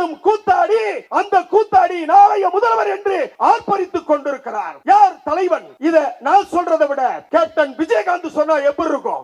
நானும் கூத்தாடி அந்த கூத்தாடி நாளைய முதல்வர் என்று ஆர்ப்பரித்துக் கொண்டிருக்கிறார். யார் தலைவன்? இத நான் சொல்றதை விட கேப்டன் விஜயகாந்த் சொன்னா எப்படி இருக்கும்?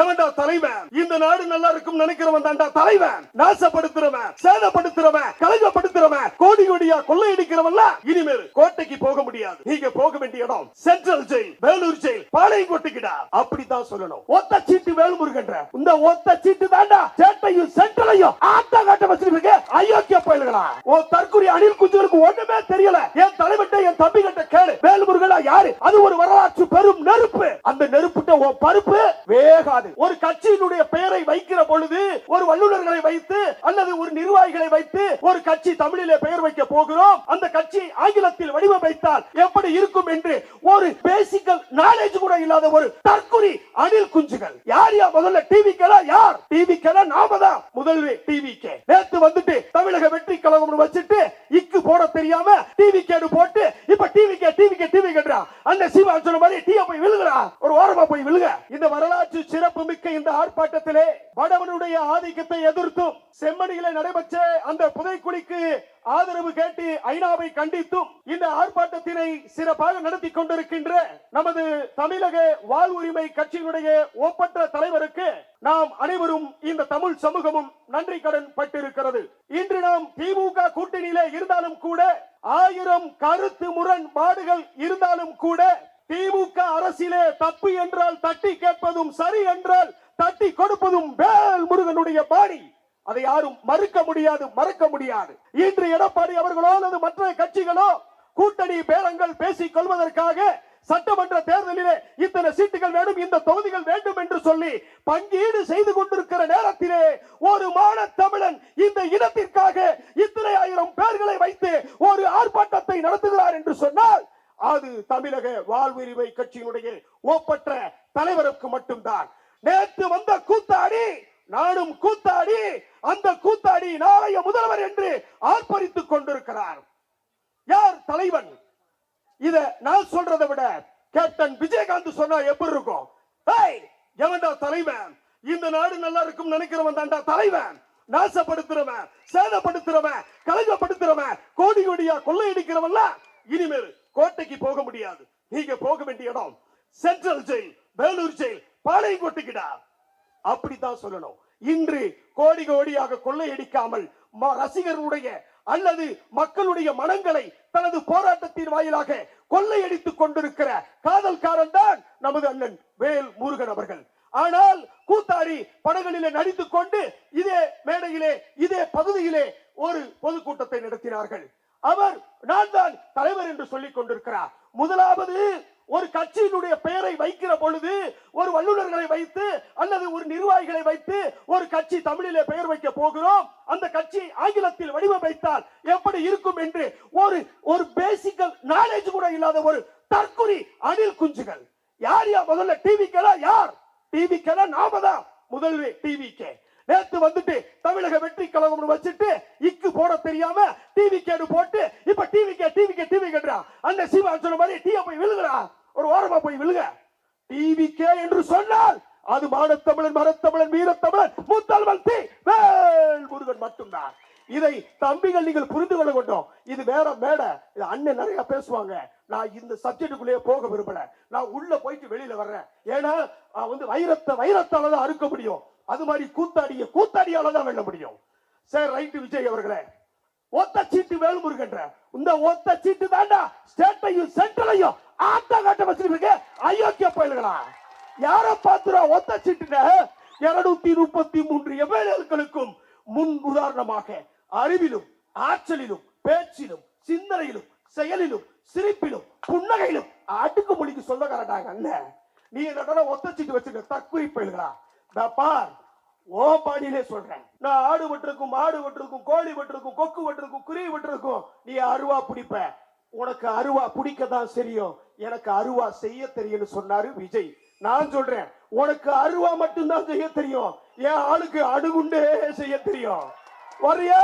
எவன்டா தலைவன்? இந்த நாடு நல்லா இருக்கும் நினைக்கிறவன் தான்டா தலைவன். நாசப்படுத்துறவன் சேதப்படுத்துறவன் கலங்கப்படுத்துறவன் கோடி கோடியா கொள்ளையடிக்கிறவன் இனிமேல் கோட்டைக்கு போக முடியாது. நீங்க போக வேண்டிய இடம் சென்ட்ரல் ஜெயில் வேலூர் ஜெயில் பாளையங்கோட்டைக்குடா அப்படித்தான் சொல்லணும். ஒத்த சீட்டு வேலுமுருகன்ற. இந்த ஒத்த சீட்டு தாண்டா சேட்டையும் சென்ட்ரலையும் ஆத்த காட்ட வச்சிருக்க அயோக்கிய பயல்களா. ஓ தற்கொலை அணில் குஞ்சுகளுக்கு ஒண்ணுமே தெரியல. என் தலைவட்ட என் தம்பி கிட்ட கேளு. வேலுமுருகனா யாரு? அது ஒரு வரலாற்று பெரும் நெருப்பு. அந்த நெருப்புட்ட ஓ பருப்பு வேகாது. ஒரு கட்சியினுடைய பெயரை வைக்கிற பொழுது ஒரு வல்லுநர்களை வைத்து அல்லது ஒரு நிர்வாகிகளை வைத்து ஒரு கட்சி தமிழிலே பெயர் வைக்க போகிறோம். அந்த கட்சி ஆங்கிலத்தில் வடிவமைத்தால் எப்படி இருக்கும் என்று ஒரு பேசிக்கல் நாலேஜ் கூட இல்லாத ஒரு தற்குறி அணில் குஞ்சுகள். யார் யா முதல்ல? டிவி யார்? டிவி நாம தான் முதல்ல டிவி நேத்து வந்துட்டு தமிழக வெற்றி கழகம் வச்சுட்டு இக்கு போட தெரியாம டிவி கேடு போட்டு இப்ப TV K TV K TV கேட்றா அந்த சிவா சொன்ன மாதிரி டீய போய் விழுகுறா. ஒரு ஓரமா போய் விழுக. இந்த வரலாற்று சிறப்பு மிக்க இந்த ஆர்ப்பாட்டத்திலே வடவனுடைய ஆதிக்கத்தை எதிர்த்தும் செம்மணியில நடைபெற்ற அந்த புதைக்குழிக்கு ஆதரவு கேட்டு ஐநாவை கண்டித்தும் இந்த ஆர்ப்பாட்டத்தினை சிறப்பாக நடத்தி கொண்டிருக்கின்ற நமது தமிழக வாழ்வுரிமை கட்சியினுடைய ஒப்பற்ற தலைவருக்கு நாம் அனைவரும் இந்த தமிழ் சமூகமும் நன்றி கடன் பட்டிருக்கிறது. இன்று நாம் திமுக கூட்டணியில இருந்தாலும் கூட ஆயிரம் கருத்து முரண்பாடுகள் இருந்தாலும் கூட திமுக அரசிலே தப்பு என்றால் தட்டி கேட்பதும் சரி என்றால் தட்டி கொடுப்பதும் வேல் முருகனுடைய பாணி. அதை யாரும் மறுக்க முடியாது மறக்க முடியாது. இன்று எடப்பாடி அவர்களோ அல்லது மற்ற கட்சிகளோ கூட்டணி பேரங்கள் பேசிக் கொள்வதற்காக சட்டமன்ற தேர்தலிலே இத்தனை சீட்டுகள் வேண்டும் இந்த தொகுதிகள் வேண்டும் என்று சொல்லி பங்கீடு செய்து கொண்டிருக்கிற நேரத்திலே ஒரு மான தமிழன் இந்த இனத்திற்காக இத்தனை ஆயிரம் பேர்களை வைத்து ஒரு ஆர்ப்பாட்டத்தை நடத்துகிறார் என்று சொன்னால் அது தமிழக வாழ்வுரிமை கட்சியினுடைய ஒப்பற்ற தலைவருக்கு மட்டும்தான். நேற்று வந்த கூத்தாடி நானும் கூத்தாடி அந்த கூத்தாடி நாளைய முதல்வர் என்று ஆர்ப்பரித்துக் கொண்டிருக்கிறார். யார் தலைவன்? இத நான் சொல்றதை விட கேப்டன் விஜயகாந்த் சொன்னா எப்படி இருக்கும்? எவன்டா தலைவன்? இந்த நாடு நல்லா இருக்கும் நினைக்கிறவன் தான்டா தலைவன். நாசப்படுத்துறவன் சேதப்படுத்துறவன் கலங்கப்படுத்துறவன் கோடி கோடியா கொள்ளையடிக்கிறவன்ல இனிமேல் கோட்டைக்கு போக முடியாது. நீங்க போக வேண்டிய இடம். சென்ட்ரல் ஜெயில் வேலூர் ஜெயில் பாளையங்கோட்டைக்குடா. அப்படித்தான் சொல்லணும். இன்று கோடி கோடியாக கொள்ளையடிக்காமல் ரசிகர்களுடைய அல்லது மக்களுடைய மனங்களை தனது போராட்டத்தின் வாயிலாக கொள்ளையடித்துக் கொண்டிருக்கிற காதல்காரன் தான் நமது அண்ணன் வேல் முருகன் அவர்கள். ஆனால் கூத்தாடி படங்களிலே நடித்துக் கொண்டு இதே மேடையிலே இதே பகுதியிலே ஒரு பொதுக்கூட்டத்தை நடத்தினார்கள். அவர் நான் தான் தலைவர் என்று சொல்லிக் கொண்டிருக்கிறார். முதலாவது ஒரு கட்சியினுடைய பெயரை வைக்கிற பொழுது ஒரு வல்லுநர்களை வைத்து அல்லது ஒரு நிர்வாகிகளை வைத்து ஒரு கட்சி தமிழிலே பெயர் வைக்க போகிறோம். அந்த கட்சி ஆங்கிலத்தில் வடிவமைத்தால் எப்படி இருக்கும் என்று ஒரு ஒரு பேசிக்கல் நாலேஜ் கூட இல்லாத ஒரு தற்குறி அணில் குஞ்சுகள். யார் யார் முதல்ல? டிவி யார்? டிவி நாம தான். முதல்வே டிவி கே நேத்து வந்துட்டு தமிழக வெற்றி கழகம் வச்சுட்டு இக்கு போட தெரியாம டிவி கேடு போட்டு இப்ப TV K TV K TV கேட்றா அந்த சிவா சொன்ன மாதிரி டீ போய் விழுகுறா. ஒரு ஓரமா போய் விழுக. டிவி கே என்று சொன்னால் அது மானத்தமிழன் மரத்தமிழன் வீரத்தமிழன் முத்தல்வன் தி வேல் முருகன் மட்டும்தான். இதை தம்பிகள் நீங்கள் புரிந்து கொள்ள வேண்டும். இது வேற மேட. இது அண்ணன் நிறைய பேசுவாங்க. நான் இந்த சப்ஜெக்டுக்குள்ளேயே போக விரும்பல. நான் உள்ள போயிட்டு வெளியில வர்றேன். ஏன்னா வந்து வைரத்தை வைரத்தால தான் அறுக்க முடியும். அது மாதிரி கூத்தாடிய கூத்தாடியால தான் வெல்ல முடியும். சார் ரைட்டு விஜய் அவர்களே. ஒத்த சீட்டு வேல்முருகன்ற. இந்த ஒத்த சீட்டு தாண்டா ஸ்டேட்டையும் சென்ட்ரலையும் ஆத்தா காட்ட வச்சிருக்க அயோக்கிய பயல்களா? யார பாத்துரா ஒத்த சீட்டுன இருநூத்தி முப்பத்தி மூன்று எம்எல்ஏக்களுக்கும் முன் உதாரணமாக அறிவிலும் ஆற்றலிலும் பேச்சிலும் சிந்தனையிலும் செயலிலும் சிரிப்பிலும் புன்னகையிலும் அடுக்குமொழிக்கு சொந்தக்காரட்டாங்க அண்ணன் நீ என்னடா ஒத்த சீட்டு வச்சிருக்க தற்குறி பயல்களா? பார் ஓ பாடியிலே சொல்றேன். நான் ஆடு வெட்டிருக்கும் மாடு வெட்டிருக்கும் கோழி வெட்டிருக்கும் கொக்கு வெட்டிருக்கும் குருவி வெட்டிருக்கும். நீ அருவா பிடிப்ப. உனக்கு அருவா பிடிக்க தான் தெரியும். எனக்கு அருவா செய்ய தெரியும்னு சொன்னாரு விஜய். நான் சொல்றேன் உனக்கு அருவா மட்டும்தான் செய்ய தெரியும். என் ஆளுக்கு அணுகுண்டே செய்ய தெரியும். வரியா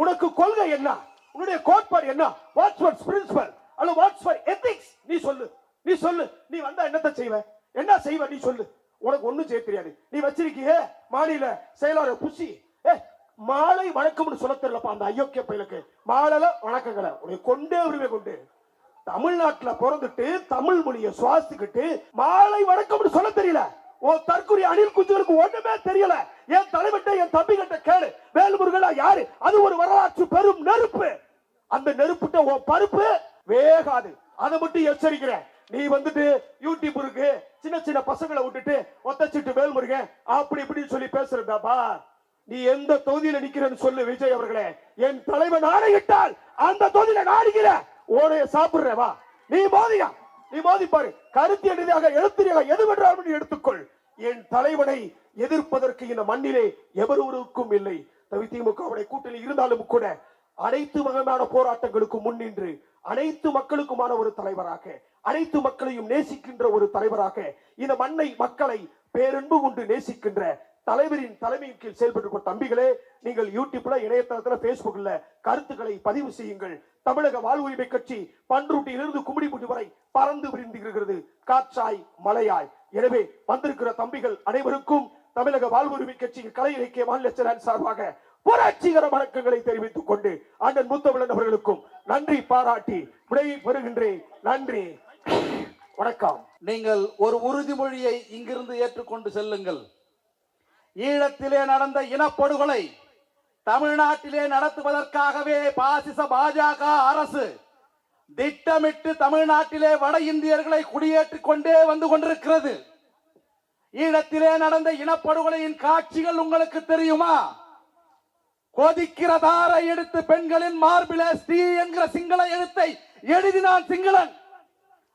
உனக்கு கொள்கை என்ன? உன்னுடைய கோட்பாடு என்ன? வாட்ஸ் ஃபார் பிரின்சிபல் அல்ல வாட்ஸ் ஃபார் எத்திக்ஸ் நீ சொல்லு. நீ சொல்லு. நீ வந்தா என்னத்தை செய்வ? என்ன செய்வ? நீ சொல்லு. உனக்கு ஒண்ணும் செய்ய தெரியாது. நீ வச்சிருக்கிய மாநில செயலாளர் புஷி. மாலை வணக்கம்னு சொல்ல தெரியலப்பா அந்த அயோக்கிய பயிலுக்கு. மாலைல வணக்கங்களை. உனக்கு கொண்டே உரிமை கொண்டு. தமிழ்நாட்டுல பிறந்துட்டு தமிழ் மொழியை சுவாசிக்கிட்டு மாலை வணக்கம்னு சொல்ல தெரியல. ஓ தற்கொலை அணில் குஞ்சுகளுக்கு ஒண்ணுமே தெரியல. என் தலைவட்ட என் தம்பி கிட்ட கேளு. வேல்முருகனா யாரு? அது ஒரு வரலாற்று பெரும் நெருப்பு. அந்த நெருப்புட்ட உன் பருப்பு வேகாது. அதை மட்டும் எச்சரிக்கிறேன் நீ வந்துட்டு யூடியூப் இருக்கு. சின்ன சின்ன பசங்களை விட்டுட்டு ஒத்தச்சிட்டு வேல்முருகன் அப்படி இப்படின்னு சொல்லி பேசுறதாப்பா நீ எந்த தொகுதியில நிக்கிறன்னு சொல்லு விஜய் அவர்களே. என் தலைவன் ஆணையிட்டால் அந்த தொகுதியில நாடுகிற ஓடைய சாப்பிடுற வா. நீ மோதியா நீ மோதி பாரு. கருத்து ரீதியாக எழுத்திரியாக எது வென்றாலும் எடுத்துக்கொள். என் தலைவனை எதிர்ப்பதற்கு இந்த மண்ணிலே எவரொருக்கும் இல்லை. தவி திமுகவுடைய கூட்டணி இருந்தாலும் கூட அனைத்து வகையான போராட்டங்களுக்கு முன்னின்று அனைத்து மக்களுக்குமான ஒரு தலைவராக அனைத்து மக்களையும் நேசிக்கின்ற ஒரு தலைவராக இந்த மண்ணை மக்களை பேரன்பு கொண்டு நேசிக்கின்ற தலைவரின் தலைமையின் கீழ் செயல்பட்டு தம்பிகளே நீங்கள் யூடியூப்ல இணையதளத்துல பேஸ்புக்ல கருத்துக்களை பதிவு செய்யுங்கள். தமிழக வாழ்வுரிமை கட்சி பன்ருட்டியிலிருந்து கும்மிடிமுட்டி வரை பறந்து விரிந்திருக்கிறது. காற்றாய் மலையாய். எனவே வந்திருக்கிற தம்பிகள் அனைவருக்கும் தமிழக வாழ்வுரிமை கட்சியின் கலை இலக்கிய மாநில செயலாளர் சார்பாக புரட்சிகர வணக்கங்களை தெரிவித்துக் கொண்டு அண்ணன் முத்தமிழன் அவர்களுக்கும் நன்றி பாராட்டி விடையை பெறுகின்றேன். நன்றி. வணக்கம். நீங்கள் ஒரு உறுதிமொழியை இங்கிருந்து ஏற்றுக்கொண்டு செல்லுங்கள். ஈழத்திலே நடந்த இனப்படுகொலை தமிழ்நாட்டிலே நடத்துவதற்காகவே பாசிச பாஜக அரசு திட்டமிட்டு தமிழ்நாட்டிலே வட இந்தியர்களை குடியேற்றிக் கொண்டே வந்து கொண்டிருக்கிறது. ஈழத்திலே நடந்த இனப்படுகொலையின் காட்சிகள் உங்களுக்கு தெரியுமா? கொதிக்கிற தாரை எடுத்து பெண்களின் மார்பிலே ஸ்ரீ என்கிற சிங்கள எழுத்தை எழுதினான் சிங்களன்.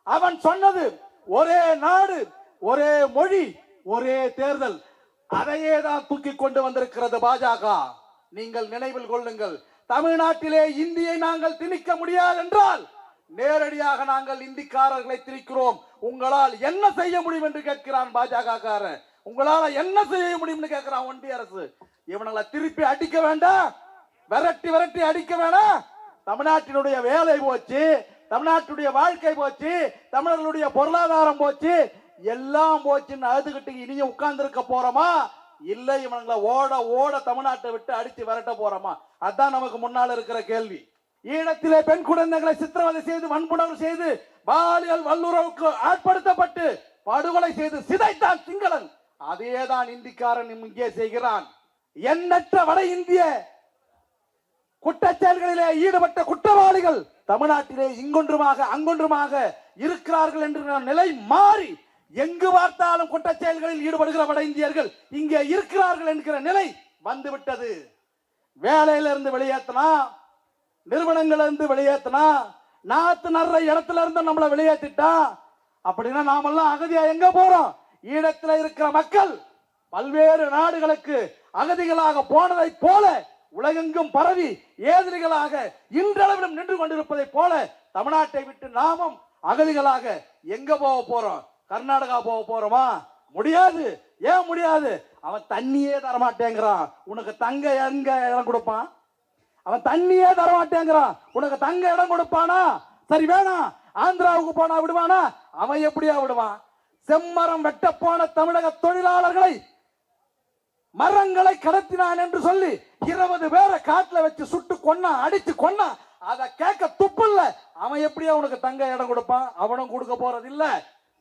அவன் சொன்னது ஒரே நாடு ஒரே மொழி ஒரே தேர்தல். அதையே தான் தூக்கி கொண்டு வந்திருக்கிறது பாஜக. நீங்கள் நினைவில் கொள்ளுங்கள் தமிழ்நாட்டிலே இந்தியை நாங்கள் திணிக்க முடியாது என்றால் நேரடியாக நாங்கள் இந்திக்காரர்களை திணிக்கிறோம். உங்களால் என்ன செய்ய முடியும் என்று கேட்கிறான் பாஜக காரன் உங்களால என்ன செய்ய முடியும்னு கேட்கிறான் ஒன்றிய அரசு. இவனுங்களை திருப்பி அடிக்க வேண்டாம் விரட்டி விரட்டி அடிக்க வேணாம் தமிழ்நாட்டினுடைய வேலை போச்சு தமிழ்நாட்டுடைய வாழ்க்கை போச்சு தமிழர்களுடைய பொருளாதாரம் போச்சு எல்லாம் போச்சுன்னு அழுதுகிட்டு இனியும் உட்கார்ந்துருக்க போறோமா? இல்ல இவனுங்களை ஓட ஓட தமிழ்நாட்டை விட்டு அடிச்சு விரட்ட போறோமா? அதான் நமக்கு முன்னால் இருக்கிற கேள்வி. ஈழத்திலே பெண் குழந்தைகளை சித்திரவதை செய்து வன்புணர்வு செய்து பாலியல் வல்லுறவுக்கு ஆட்படுத்தப்பட்டு படுகொலை செய்து சிதைத்தான் சிங்களன். அதேதான் இந்திக்காரன் இங்கே செய்கிறான். எண்ணற்ற வட இந்திய குற்றச்செயல்களிலே ஈடுபட்ட குற்றவாளிகள் தமிழ்நாட்டிலே இங்கொன்றுமாக அங்கொன்றுமாக இருக்கிறார்கள் என்ற நிலை மாறி எங்கு பார்த்தாலும் குற்றச்செயல்களில் ஈடுபடுகிற வட இந்தியர்கள் இங்கே இருக்கிறார்கள் என்கிற நிலை வந்துவிட்டது. வேலையிலிருந்து வெளியேற்றினா நிறுவனங்களிலிருந்து வெளியேற்றினா நாத்து நடுற இடத்துல இருந்து நம்மளை வெளியேற்றிட்டா அப்படின்னா நாமெல்லாம் அகதியா எங்க போறோம்? ஈழத்தில் இருக்கிற மக்கள் பல்வேறு நாடுகளுக்கு அகதிகளாக போனதை போல உலகெங்கும் பரவி ஏதிரிகளாக இன்றளவிலும் நின்று கொண்டிருப்பதை போல தமிழ்நாட்டை விட்டு நாமும் அகதிகளாக எங்க போக போறோம்? கர்நாடகா போக போறோமா? முடியாது. ஏன் முடியாது? அவன் தண்ணியே தரமாட்டேங்கிறான். உனக்கு தங்க எங்க இடம் கொடுப்பான்? அவன் தண்ணியே தரமாட்டேங்கிறான். உனக்கு தங்க இடம் கொடுப்பானா? சரி வேணாம். ஆந்திராவுக்கு போனா விடுவானா? அவன் எப்படியா விடுவான்? செம்மரம் வெட்ட போன தமிழக தொழிலாளர்களை மரங்களை கடத்தினான் என்று சொல்லி இருபது பேரை காட்டுல வச்சு சுட்டு கொன்னா அடிச்சு கொன்னா அதை கேட்க துப்பு இல்ல. அவன் எப்படியா உனக்கு தங்க இடம் கொடுப்பான்? அவனும் கொடுக்க போறது இல்லை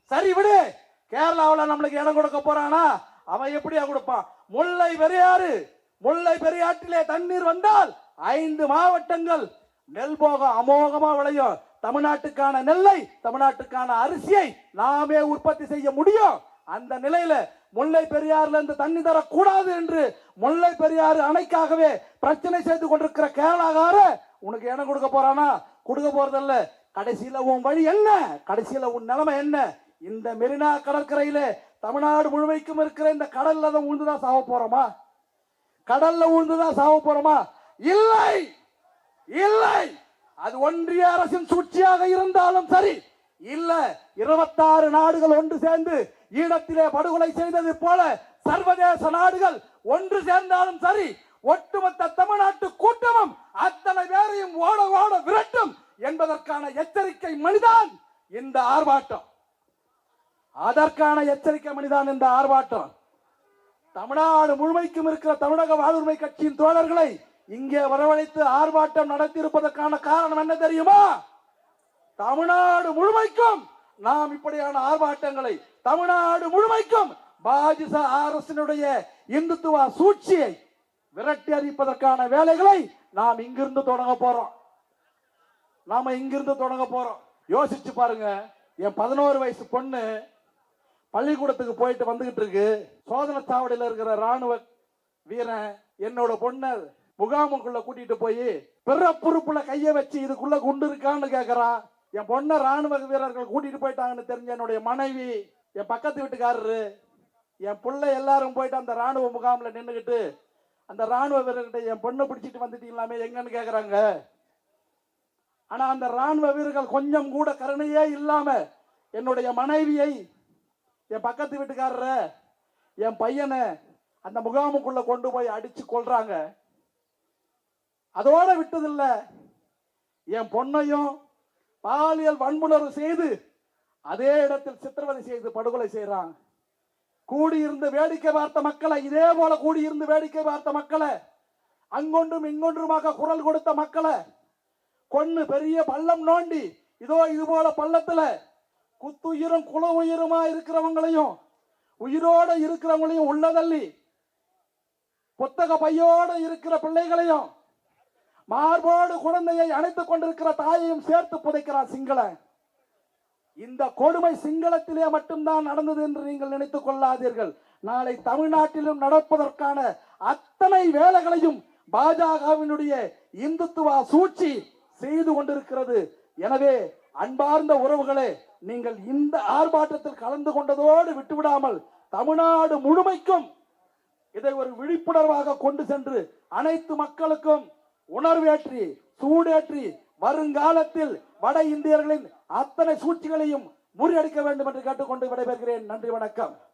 சரி விடு. கேரளாவில் நம்மளுக்கு இடம் கொடுக்க போறானா? அவன் எப்படியா கொடுப்பான்? முல்லை பெரியாறு. முல்லை பெரியாற்றிலே தண்ணீர் வந்தால் ஐந்து மாவட்டங்கள் நெல் போகம் அமோகமா விளையும். தமிழ்நாட்டுக்கான நெல்லை தமிழ்நாட்டுக்கான அரிசியை நாமே உற்பத்தி செய்ய முடியும். அந்த நிலையில முல்லை பெரியாறுல இருந்து தண்ணி தரக்கூடாது என்று முல்லை பெரியாறு அணைக்காகவே பிரச்சனை செய்து கொண்டிருக்கிற கேரளாகார உனக்கு இடம் கொடுக்க போறானா? கொடுக்க போறதில்ல. கடைசியில உன் வழி என்ன? கடைசியில உன் நிலைமை என்ன? இந்த மெரினா கடற்கரையில தமிழ்நாடு முழுமைக்கும் இருக்கிற இந்த கடல்ல தான் உழுந்துதான் சாவ போறோமா? கடல்ல உழுந்துதான் சாவ போறோமா? இல்லை! இல்லை! அது ஒன்றிய அரசின் சூழ்ச்சியாக இருந்தாலும் சரி. இல்ல இருபத்தாறு நாடுகள் ஒன்று சேர்ந்து ஈழத்திலே படுகொலை செய்தது போல சர்வதேச நாடுகள் ஒன்று சேர்ந்தாலும் சரி. ஒட்டுமொத்த தமிழ்நாட்டு கூட்டமும் அத்தனை பேரையும் ஓட ஓட விரட்டும் என்பதற்கான எச்சரிக்கை மணிதான் இந்த ஆர்ப்பாட்டம். அதற்கான எச்சரிக்கை மணிதான் இந்த ஆர்ப்பாட்டம். தமிழ்நாடு முழுமைக்கும் இருக்கிற தமிழக வாழ்வுரிமை கட்சியின் தோழர்களை இங்கே வரவழைத்து ஆர்ப்பாட்டம் நடத்தி இருப்பதற்கான காரணம் என்ன தெரியுமா? தமிழ்நாடு முழுமைக்கும் நாம் இப்படியான ஆர்ப்பாட்டங்களை தமிழ்நாடு முழுமைக்கும் பாஜக அரசினுடைய இந்துத்துவ சூழ்ச்சியை விரட்டி அறிப்பதற்கான வேலைகளை நாம் இங்கிருந்து தொடங்க போறோம். நாம இங்கிருந்து தொடங்க போறோம். யோசிச்சு பாருங்க என் பதினோரு வயசு பொண்ணு பள்ளிக்கூடத்துக்கு போயிட்டு வந்துகிட்டு இருக்கு. சோதனை சாவடியில் இருக்கிற ராணுவ வீரன் என்னோட பொண்ணை முகாமுக்குள்ள கூட்டிட்டு போய் பிறப்புறுப்புல கைய வச்சு இதுக்குள்ள குண்டு இருக்கான்னு கேக்குறான் என் பொண்ணை ராணுவ வீரர்கள் கூட்டிட்டு போயிட்டாங்கன்னு தெரிஞ்ச என்னுடைய மனைவி என் பக்கத்து வீட்டுக்காரரு என் பிள்ளை எல்லாரும் போயிட்டு அந்த ராணுவ முகாம்ல நின்றுக்கிட்டு அந்த ராணுவ வீரர்கிட்ட என் பொண்ணை பிடிச்சிட்டு வந்துட்டீங்களாமே எங்கன்னு கேக்குறாங்க. ஆனா அந்த ராணுவ வீரர்கள் கொஞ்சம் கூட கருணையே இல்லாம என்னுடைய மனைவியை என் பக்கத்து வீட்டுக்காரர என் பையனை அந்த முகாமுக்குள்ள கொண்டு போய் அடிச்சு கொள்றாங்க அதோட விட்டதில்லை என் பொண்ணையும் பாலியல் வன்முணர்வு செய்து அதே இடத்தில் சித்திரவதை செய்து படுகொலை செய்றான் கூடியிருந்து வேடிக்கை பார்த்த மக்களை இதே போல கூடியிருந்து வேடிக்கை பார்த்த மக்களை அங்கொன்றும் இங்கொன்றுமாக குரல் கொடுத்த மக்களை கொன்று பெரிய பள்ளம் நோண்டி இதோ இது போல பள்ளத்தில் குத்துயிரும் குல உயிருமா இருக்கிறவங்களையும் உயிரோட இருக்கிறவங்களையும் உள்ளதள்ளி புத்தக பையோட இருக்கிற பிள்ளைகளையும் மார்போடு குழந்தையை அணைத்துக் கொண்டிருக்கிற தாயையும் சேர்த்து புதைக்கிறான் சிங்கள. இந்த கொடுமை சிங்களத்திலே மட்டும்தான் நடந்தது என்று நீங்கள் நினைத்துக் கொள்ளாதீர்கள். நாளை தமிழ்நாட்டிலும் நடப்பதற்கான அத்தனை வேலைகளையும் பாஜகவினுடைய இந்துத்துவ சூழ்ச்சி செய்து கொண்டிருக்கிறது. எனவே அன்பார்ந்த உறவுகளே நீங்கள் இந்த ஆர்ப்பாட்டத்தில் கலந்து கொண்டதோடு விட்டுவிடாமல் தமிழ்நாடு முழுமைக்கும் இதை ஒரு விழிப்புணர்வாக கொண்டு சென்று அனைத்து மக்களுக்கும் உணர்வேற்றி சூடேற்றி வருங்காலத்தில் வட இந்தியர்களின் அத்தனை சூழ்ச்சிகளையும் முறியடிக்க வேண்டும் என்று கேட்டுக்கொண்டு விடைபெறுகிறேன். நன்றி வணக்கம்.